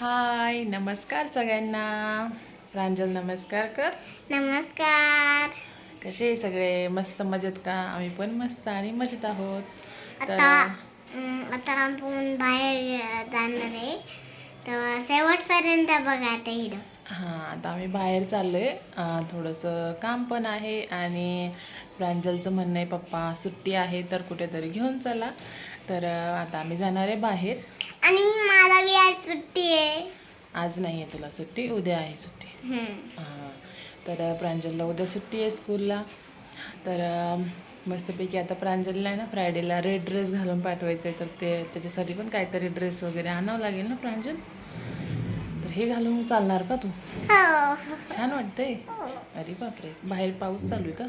हाय नमस्कार सगळ्यांना. प्रांजल नमस्कार कर. नमस्कार. कसे सगळे? मस्त मजेत का? आम्ही पण मस्त आणि मजेत आहोत. तर आता आपण बाहेर जाणार आहे. तर शेवटपर्यंत बघा आता हिडो हां आता आम्ही बाहेर चाललो आहे थोडंसं काम पण आहे आणि प्रांजलचं म्हणणं आहे पप्पा सुट्टी आहे तर कुठेतरी घेऊन चला. तर आता आम्ही जाणार आहे बाहेर. आणि मला बी आज सुट्टी आहे. आज नाही आहे तुला सुट्टी उद्या आहे सुट्टी. हां तर प्रांजलला उद्या सुट्टी आहे स्कूलला. तर मस्तपैकी आता प्रांजलला आहे ना फ्रायडेला रेड ड्रेस घालून पाठवायचं आहे तर ते त्याच्यासाठी पण काहीतरी ड्रेस वगैरे आणावं लागेल ना प्रांजल? हे घालून चालणार का तू? हो. छान वाटतंय. अरे बापरे. बाहेर पाऊस चालू आहे का?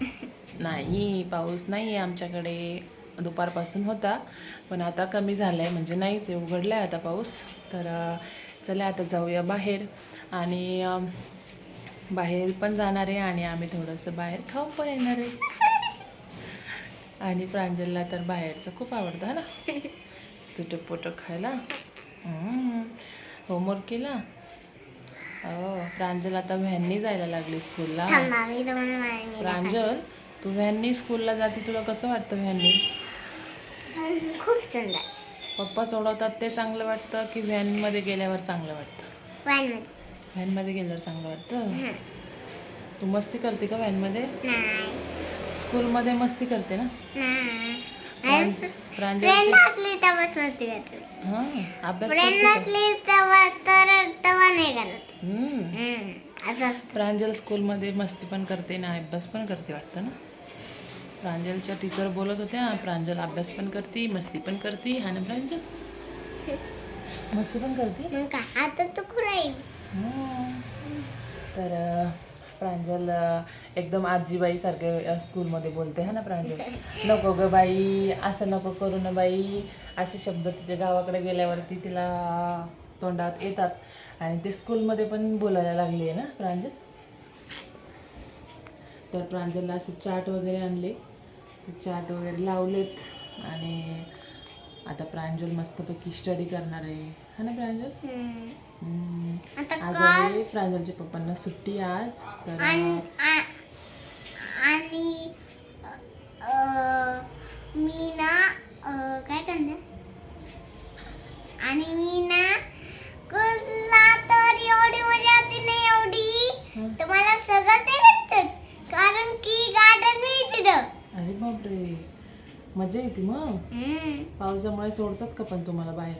नाही पाऊस नाही आहे आमच्याकडे. दुपारपासून होता पण आता कमी झाला आहे म्हणजे नाहीच आहे उघडला आहे आता पाऊस. तर चला आता जाऊया बाहेर. आणि बाहेर पण जाणार आहे आणि आम्ही थोडंसं बाहेर खाऊ पण येणार आहे. आणि प्रांजलला तर बाहेरचं खूप आवडतं हा ना? चुटक पोटक खायला होमवर्क केला? हो प्रांजल आता व्हॅननी जायला लागली स्कूलला. प्रांजल तू व्हॅननी स्कूलला जाते तुला कसं वाटतं व्हॅननी? खूप सुंदर. पप्पा सोडवतात ते चांगलं वाटतं की व्हॅनमध्ये गेल्यावर चांगलं वाटतं? व्हॅनमध्ये. गेल्यावर चांगलं वाटतं? तू मस्ती करते का व्हॅनमध्ये? स्कूलमध्ये मस्ती करते ना? फ्रेंड असली तेव्हाच हां अभ्यास फ्रेंड करते का? नसली तेव्हा तर तेव्हा नाही करत हम्म. हम्म. असं असतं प्रांजल स्कूलमध्ये मस्ती पण करते ना अभ्यास पण करते वाटतं ना प्रांजलच्या टीचर बोलत होत्या प्रांजल अभ्यास पण करते मस्ती पण करते आणि प्रांजल मस्ती पण करते मग काय आता तू खुराई हं. तर अं, प्रांजल एकदम आजीबाई सारखे स्कूलमध्ये बोलते है ना प्रांजल? नको ग बाई असं नको करू ना बाई. असे शब्द तिच्या गावाकडे गेल्यावरती तिला तोंडात येतात. आणि ते स्कूलमध्ये पण बोलायला लागली आहे ना प्रांजल? तर प्रांजलला असे चाट वगैरे आणले. चाट वगैरे लावलेत आणि आता प्रांजल मस्तपैकी स्टडी करणार आहे है ना प्रांजल हम्म. हम्म. आता आज आहे प्रांजलच्या पप्पांना सुट्टी आज तर आणि आ- आणि अ, मी ना अ, काय करणार आणि मी ना कुसला तर एवढी मजा येते ना एवढी हं. तर मला सगळं ते भेटतं कारण की गार्डन मी तिथं अरे बापरे मजा येते मग. पावसामुळे सोडतात का पण तुम्हाला बाहेर.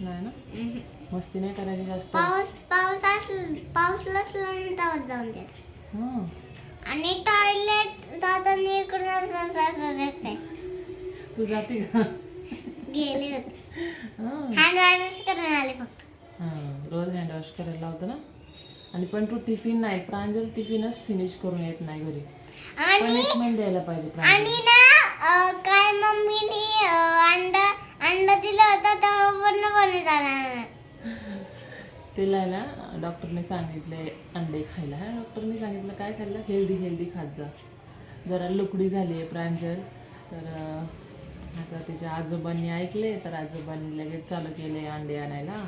नाही ना. मस्ती नाही करायची जास्त पाऊस पाऊस असलं पाऊस नसला ना तेव्हा जाऊन देत. आणि टॉयलेट जाताना इकडून असं असं असं दिसतंय तू जाते का गेले होते हं. हँड वॉश करून आले फक्त हं. रोज हँड वॉश करायला लावतं ना आणि पण तू टिफिन नाही प्रांजल टिफिनच फिनिश करून येत नाही घरी पनिशमेंट द्यायला पाहिजे प्रांजल काय मम्मीने अंडा अंडा दिला होता तेव्हा पूर्ण बनून झाला तिला ना डॉक्टरने सांगितले अंडे खायला. डॉक्टरने सांगितलं काय खाल्लं? हेल्दी हेल्दी खात जा. जरा लुकडी झाली आहे प्रांजल. तर आता तिच्या आजोबांनी ऐकले तर आजोबांनी लगेच चालू केले अंडे आणायला.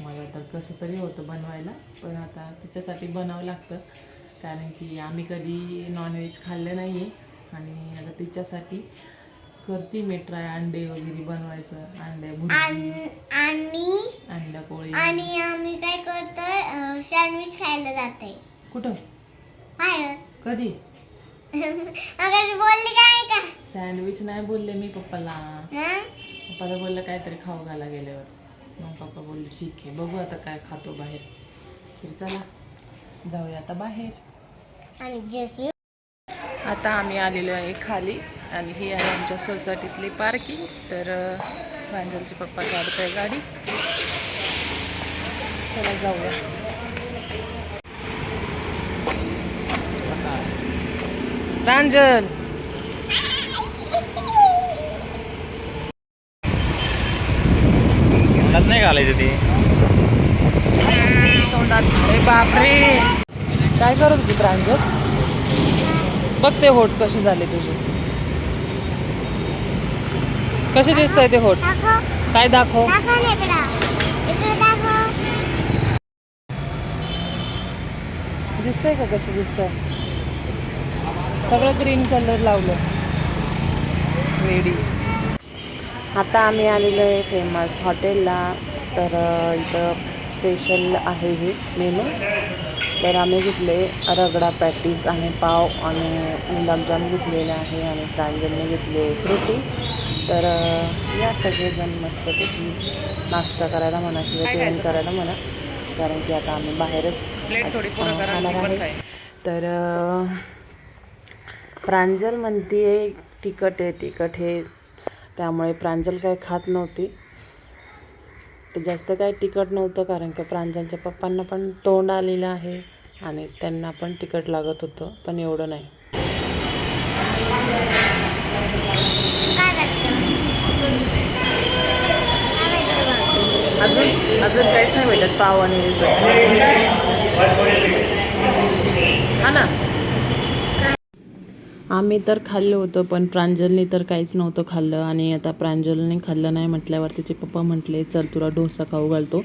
मला तर कसं तरी होतं बनवायला पण आता तिच्यासाठी बनावं लागतं. कारण की आम्ही कधी नॉनव्हेज खाल्लं नाही. आहे आणि आता तिच्यासाठी करते मी ट्राय अंडे वगैरे बनवायचं अंडे भुर्जी. आणि अंडा पोळी. आणि आम्ही काय करतोय सँडविच खायला जाते कुठं? बाहेर. कधी? अगर बोलले काय का? सँडविच नाही बोलले मी पप्पाला. हं? पप्पाला बोललं काहीतरी खाऊ घाला गेल्यावर. मग पप्पा बोलले ठीक आहे बघू आता काय खातो बाहेर. तर चला जाऊया आता बाहेर. आणि आता आम्ही आलेलो आहे खाली आणि ही आहे आमच्या सोसायटीतली पार्किंग. तर प्रांजलचे पप्पा काढत आहे गाडी. चला जाऊया. प्रांजल तोंडात नाही घालायचं ते. तोंडात. बापरे. काय करत होती प्रांजल बघ ते होट कसे झाले तुझे. कसे दिसत आहे ते होट? काय दाखव? दिसतंय का कसे दिसत सगळं ग्रीन कलर लावलं. रेडी. आता आम्ही आलेलो आहे फेमस हॉटेलला तर इथं स्पेशल आहे हे मेनू तर आम्ही घेतले रगडा पॅटीस आणि पाव आणि गुलाबजाम घेतलेले आहे आणि प्रांजलने घेतले फ्रुटी तर या सगळेजण मस्तपैकी नाश्ता करायला म्हणा किंवा जेवण करायला म्हणा कारण की आता आम्ही बाहेरच खाणार आहे. तर प्रांजल म्हणते तिखट आहे तिखट हे त्यामुळे प्रांजल काही खात नव्हती. तर जास्त काही तिखट नव्हतं कारण की प्रांजलच्या पप्पांना पण तोंड आलेलं आहे आणि त्यांना पण तिखट लागत होतं पण एवढं नाही. अजून अजून काहीच नाही भेटत पाव आणि हा ना आम्ही तर खाल्लं होतं पण प्रांजलने तर काहीच नव्हतं खाल्लं आणि आता प्रांजलने खाल्लं नाही म्हटल्यावर तिचे पप्पा म्हटले चल तुला डोसा खाऊ घालतो.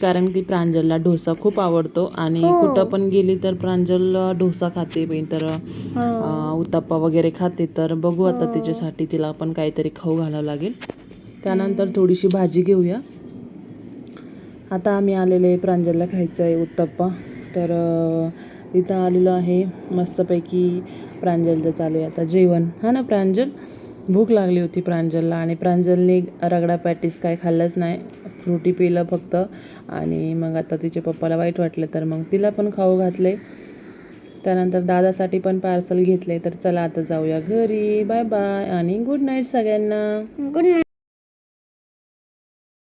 कारण की प्रांजलला डोसा खूप आवडतो आणि कुठं पण गेली तर प्रांजल डोसा खाते तर अं, उत्तप्पा वगैरे खाते तर बघू आता तिच्यासाठी तिला पण काहीतरी खाऊ घालावं लागेल. त्यानंतर थोडीशी भाजी घेऊया. आता आम्ही आलेले प्रांजलला खायचं आहे उत्तप्पा. तर इथं आलेलो आहे मस्तपैकी प्रांजलचं चालू आहे आता जेवण. हा ना प्रांजल? भूक लागली होती प्रांजलला आणि प्रांजलने रगडा पॅटीस काय खाल्लंच नाही. फ्रुटी पिलं फक्त आणि मग आता तिच्या पप्पाला वाईट वाटलं तर मग तिला पण खाऊ घातले. त्यानंतर दादासाठी पण पार्सल घेतले तर चला आता जाऊया घरी. बाय बाय आणि गुड नाईट सगळ्यांना. गुड